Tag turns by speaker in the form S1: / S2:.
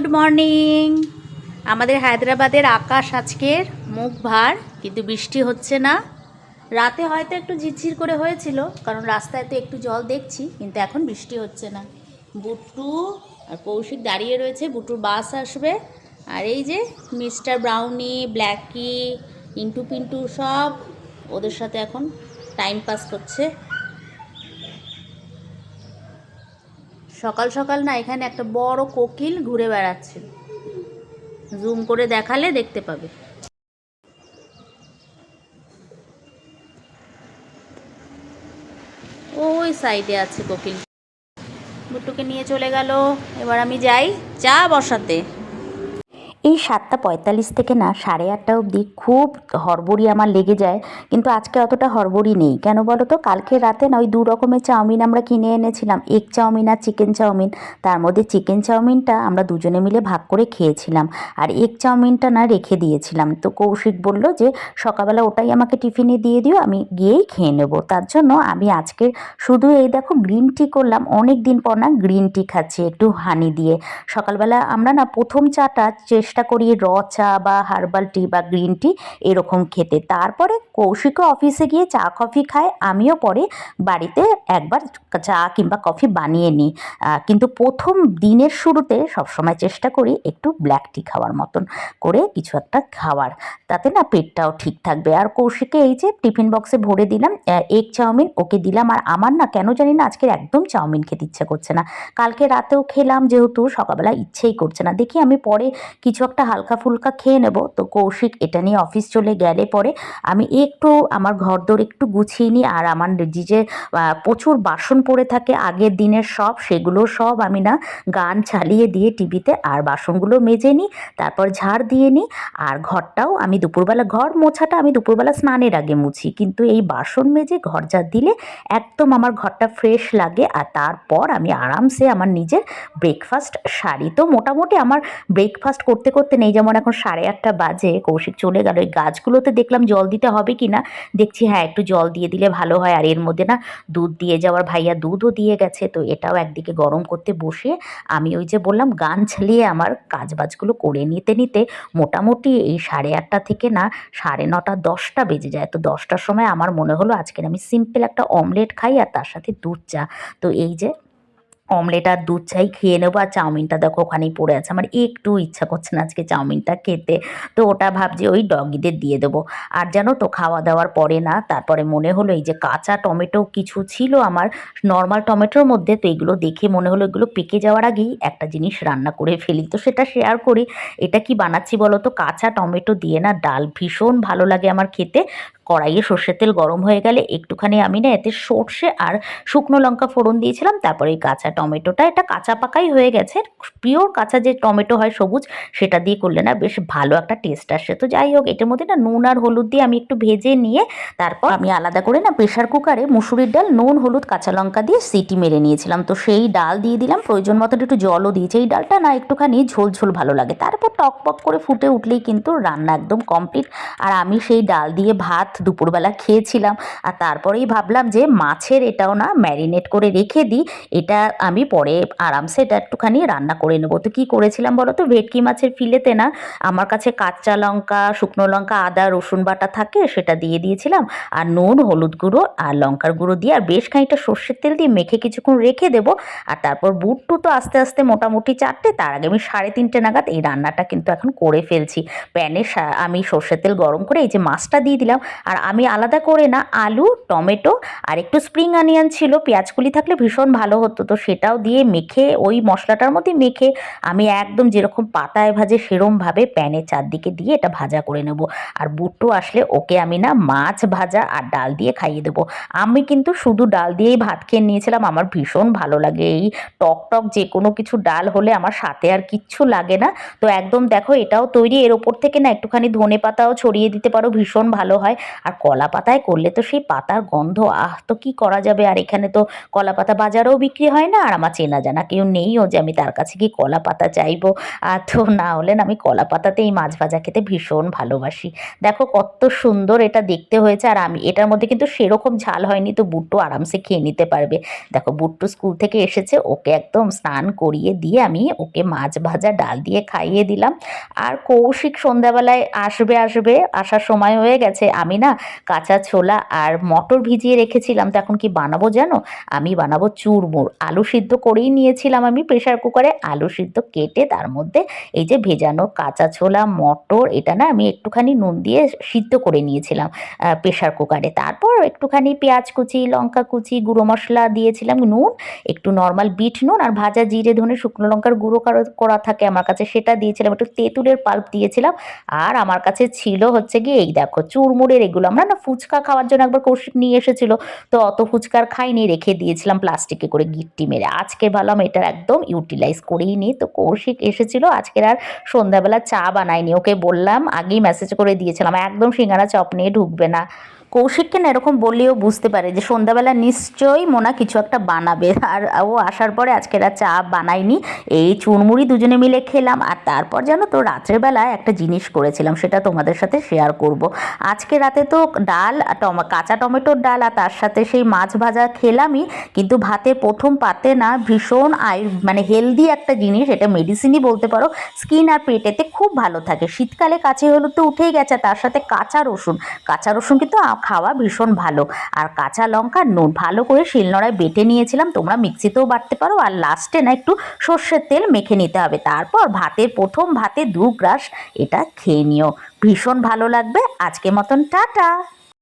S1: Good morning আমাদের হায়দ্রাবাদের আকাশ আজকের মুখ ভার, কিন্তু বৃষ্টি হচ্ছে না। রাতে হয়তো একটু ঝিরঝির করে হয়েছিল, কারণ রাস্তায় তো একটু জল দেখছি, কিন্তু এখন বৃষ্টি হচ্ছে না। বুট্টু আর কৌশিক দাঁড়িয়ে রয়েছে বুটুর বাস আসবে। আর এই যে mister Brownie, Blacky, Intu Pintu সব ওদের সাথে এখন টাইম পাস করছে। সকাল সকাল না এখানে একটা বড় কোকিল ঘুরে বেড়াচ্ছে। জুম করে দেখালে দেখতে পাবে। ওই সাইডে আছে কোকিল। বুট্টুকে নিয়ে চলে গেল। এবার আমি যাই চা বসাতে।
S2: এই সাতটা পঁয়তাল্লিশ থেকে না সাড়ে আটটা অবধি খুব হড়বড়ি আমার লেগে যায়। কিন্তু আজকে অতটা হড়বড়ি নেই। কেন বলো তো? কালকে রাতে না ওই দু রকমের চাউমিন আমরা কিনে এনেছিলাম। এগ চাউমিন আর চিকেন চাউমিন। তার মধ্যে চিকেন চাউমিনটা আমরা দুজনে মিলে ভাগ করে খেয়েছিলাম। আর এগ চাউমিনটা না রেখে দিয়েছিলাম। তো কৌশিক বলল যে, সকালবেলা ওটাই আমাকে টিফিনে দিয়ে দিও, আমি গিয়েই খেয়ে নেব। তার জন্য আমি আজকে শুধু এই দেখো গ্রিন টি করলাম। অনেক দিন পর না গ্রিন টি খাচ্ছি একটু হানি দিয়ে। সকালবেলা আমরা না প্রথম চাটা চেষ্টা করি র চা বা হার্বাল টি বা গ্রিন টি এরকম খেতে। তারপরে কৌশিকও অফিসে গিয়ে চা কফি খায়। আমিও পরে বাড়িতে একবার চা কিংবা কফি বানিয়ে নিই। কিন্তু প্রথম দিনের শুরুতে সবসময় চেষ্টা করি একটু ব্ল্যাক টি খাওয়ার মতন করে কিছু একটা খাওয়ার। তাতে না পেটটাও ঠিক থাকবে। আর কৌশিকে এই যে টিফিন বক্সে ভরে দিলাম এগ চাউমিন, ওকে দিলাম। আর আমার না কেন জানি না আজকে একদম চাউমিন খেতে ইচ্ছে করছে না। কালকে রাতেও খেলাম যেহেতু, সকালবেলা ইচ্ছেই করছে না। দেখি আমি পরে কিছু একটা হালকা ফুলকা খেয়ে নেব। তো কৌশিক, এটা নিয়ে অফিস চলে গেলে পরে আমি একটু আমার ঘরদোর একটু গুছিয়ে নিই আর আমার যে প্রচুর বাসন পড়ে থাকে, আগের দিনের সব, সেগুলো সব আমি না গান চালিয়ে দিয়ে টিভিতে আর বাসনগুলো মেজে নিই, তারপর ঝাড় দিয়ে নিই আর ঘরটাও আমি দুপুরবেলা, ঘর মোছাটা আমি দুপুরবেলা স্নানের আগে মুছি। কিন্তু এই বাসন মেজে ঘর ঝাড় দিলে একদম আমার ঘরটা ফ্রেশ লাগে আর তারপর আমি আরামসে আমার নিজের ব্রেকফাস্ট সারি তো মোটামুটি আমার ব্রেকফাস্ট করতে করতে করতে নেই। যেমন এখন সাড়ে আটটা বাজে, কৌশিক চলে গেল। ওই গাছগুলোতে দেখলাম জল দিতে হবে কি না দেখছি হ্যাঁ একটু জল দিয়ে দিলে ভালো হয়। আর এর মধ্যে না দুধ দিয়ে যাওয়ার ভাইয়া দুধও দিয়ে গেছে। তো এটাও একদিকে গরম করতে বসে আমি ওই যে বললাম, গান চালিয়ে আমার কাজবাজগুলো করে নিতে নিতে মোটামুটি এই সাড়ে আটটা থেকে না সাড়ে নটা, দশটা বেজে যায়। তো দশটার সময় আমার মনে হলো আজকের আমি সিম্পল একটা অমলেট খাই আর তার সাথে দুধ চা। তো এই যে অমলেট আর দুধ চাই খেয়ে নেব আর চাউমিনটা দেখো ওখানেই পড়ে আছে। আমার একটু ইচ্ছা করছে না আজকে চাউমিনটা খেতে। তো ওটা ভাবছি ওই ডগিদের দিয়ে দেবো। আর জানো তো খাওয়া দাওয়ার পরে না, তারপরে মনে হলো এই যে কাঁচা টমেটো কিছু ছিল আমার, নর্মাল টমেটোর মধ্যে তো এগুলো দেখে মনে হলো এগুলো পেকে যাওয়ার আগেই একটা জিনিস রান্না করে ফেলি। তো সেটা শেয়ার করি। এটা কি বানাচ্ছি বলো তো? কাঁচা টমেটো দিয়ে না ডাল ভীষণ ভালো লাগে আমার খেতে। কড়াইয়ে সর্ষের তেল গরম হয়ে গেলে একটুখানি আমি না এতে সর্ষে আর শুকনো লঙ্কা ফোড়ন দিয়েছিলাম, তারপরে এই কাঁচা টমেটোটা, এটা কাঁচা পাকাই হয়ে গেছে পিওর কাঁচা যে টমেটো হয় সবুজ, সেটা দিয়ে করলে না বেশ ভালো একটা টেস্ট আসে। তো যাই হোক, এটার মধ্যে না নুন আর হলুদ দিয়ে আমি একটু ভেজে নিয়ে, তারপর আমি আলাদা করে না প্রেশার কুকারে মুসুরির ডাল, নুন, হলুদ, কাঁচা লঙ্কা দিয়ে সিটি মেরে নিয়েছিলাম। তো সেই ডাল দিয়ে দিলাম, প্রয়োজন মতো একটু জলও দিয়েছি। এই ডালটা না একটুখানি ঝোল ঝোল ভালো লাগে। তারপর টক পক করে ফুটে উঠলেই কিন্তু রান্না একদম কমপ্লিট আর আমি সেই ডাল দিয়ে ভাত দুপুরবেলা খেয়েছিলাম। আর তারপরেই ভাবলাম যে মাছের এটাও না ম্যারিনেট করে রেখে দিই। এটা আমি পরে আরামসে এটা একটুখানি রান্না করে নেব। তো কী করেছিলাম বলো তো? ভেটকি মাছের ফিলেতে না আমার কাছে কাঁচা লঙ্কা, শুকনো লঙ্কা, আদা, রসুন বাটা থাকে সেটা দিয়ে দিয়েছিলাম। আর নুন, হলুদ গুঁড়ো আর লঙ্কার গুঁড়ো দিয়ে আর বেশ খানিকটা সর্ষের তেল দিয়ে মেখে কিছুক্ষণ রেখে দেবো। আর তারপর বুট টু তো আস্তে আস্তে মোটামুটি চারটে, তার আগে আমি সাড়ে তিনটে নাগাদ এই রান্নাটা কিন্তু এখন করে ফেলছি। প্যানে আমি সর্ষের তেল গরম করে এই যে মাছটা দিয়ে দিলাম। আর আমি আলাদা করে না, আলু, টমেটো আর একটু স্প্রিং অনিয়ন ছিল, পেঁয়াজকুলি থাকলে ভীষণ ভালো হতো। তো সেটাও দিয়ে মেখে, ওই মশলাটার মধ্যে মেখে আমি একদম যেরকম পাতায় ভাজে সেরমভাবে প্যানে চারদিকে দিয়ে এটা ভাজা করে নেব। আর বুট্টু আসলে ওকে আমি না মাছ ভাজা আর ডাল দিয়ে খাইয়ে দেবো। আমি কিন্তু শুধু ডাল দিয়েই ভাত খেয়ে নিয়েছিলাম, আমার ভীষণ ভালো লাগে। এই টক টক যে কোনো কিছু ডাল হলে আমার সাথে আর কিচ্ছু লাগে না। তো একদম দেখো এটাও তৈরি, এর ওপর থেকে না একটুখানি ধনে পাতাও ছড়িয়ে দিতে পারো, ভীষণ ভালো হয়। আর কলা পাতায় করলে তো সেই পাতার গন্ধ, আহ, তো কি করা যাবে? আর এখানে তো কলা পাতা বাজারেও বিক্রি হয় না? আর আমার চেনা জানা কেউ নেইও যে আমি তার কাছে কি কলা পাতা চাইব? আর তো না হলেন আমি কলা পাতাতে এই মাছ ভাজা খেতে ভীষণ ভালোবাসি। দেখো কত সুন্দর এটা দেখতে হয়েছে। আর আমি, এটার মধ্যে কিন্তু সেরকম ঝাল হয়নি তো বুট্টু আরামসে খেয়ে নিতে পারবে। দেখো বুট্টু স্কুল থেকে এসেছে, ওকে একদম স্নান করিয়ে দিয়ে আমি ওকে মাছ ভাজা ডাল দিয়ে খাইয়ে দিলাম। আর কৌশিক সন্ধ্যাবেলায় আসবে আসবে, আসার সময় হয়ে গেছে। আমি না? কাঁচা ছোলা আর মটর ভিজিয়ে রেখেছিলাম। তো এখন কি বানাবো জানো? আমি বানাবো চুরমুর। আলু সিদ্ধ করেই নিয়েছিলাম আমি প্রেশার কুকারে। আলু সিদ্ধ কেটে তার মধ্যে এই যে ভেজানো কাঁচা ছোলা, মটর, এটা না আমি একটুখানি নুন দিয়ে সিদ্ধ করে নিয়েছিলাম প্রেশার কুকারে। তারপর একটুখানি পেঁয়াজ কুচি, লঙ্কা কুচি, গুঁড়ো মশলা দিয়েছিলাম, নুন, একটু নর্মাল বিট নুন আর ভাজা জিরে, ধনে, শুকনো লঙ্কার গুঁড়ো করা- থাকে আমার কাছে, সেটা দিয়েছিলাম, একটু তেঁতুলের পাল্প দিয়েছিলাম। আর আমার কাছে ছিল হচ্ছে গিয়ে এই দেখো চুরমুড়ের এগুলো। আমরা না ফুচকা খাওয়ার জন্য একবার কৌশিক নিয়ে এসেছিল, তো অত ফুচকার খাইনি, রেখে দিয়েছিলাম প্লাস্টিকে করে গিট্টি মেরে। আজকে ভাবলাম এটার একদম ইউটিলাইজ করেই নিই তো কৌশিক এসেছিল, আজকের আর সন্ধ্যাবেলা চা বানাইনি। ওকে বললাম, আগেই মেসেজ করে দিয়েছিলাম, একদম সিঙ্গারা চপ নিয়ে ঢুকবে না। কৌশিককে না এরকম বললেও বুঝতে পারে যে সন্ধ্যাবেলা নিশ্চয়ই মোনা কিছু একটা বানাবে। আর ও আসার পরে আজকের আর চা বানাইনি এই চুরমুড়ি দুজনে মিলে খেলাম। আর তারপর জানো তো, রাত্রের বেলায় একটা জিনিস করেছিলাম, সেটা তোমাদের সাথে শেয়ার করব। আজকে রাতে তো ডাল, টমা, কাঁচা টমেটোর ডাল আর তার সাথে সেই মাছ ভাজা খেলামই। কিন্তু ভাতে প্রথম পাতে না ভীষণ আয়ু মানে হেলদি একটা জিনিস, এটা মেডিসিনই বলতে পারো স্কিন আর পেটেতে খুব ভালো থাকে। শীতকালে কাছে হলুদ তো উঠেই গেছে, তার সাথে কাঁচা রসুন। কাঁচা রসুন কিন্তু খাওয়া ভীষণ ভালো। আর কাঁচা লঙ্কা নুন, ভালো করে শিলনোড়ায় বেটে নিয়েছিলাম, তোমরা মিক্সিতেও বাটতে পারো। আর লাস্টে না একটু সর্ষের তেল মেখে নিতে হবে। তারপর ভাতের প্রথম ভাতে দু গ্রাস এটা খেয়ে নিও। ভীষণ ভালো লাগবে। আজকে মতন টাটা।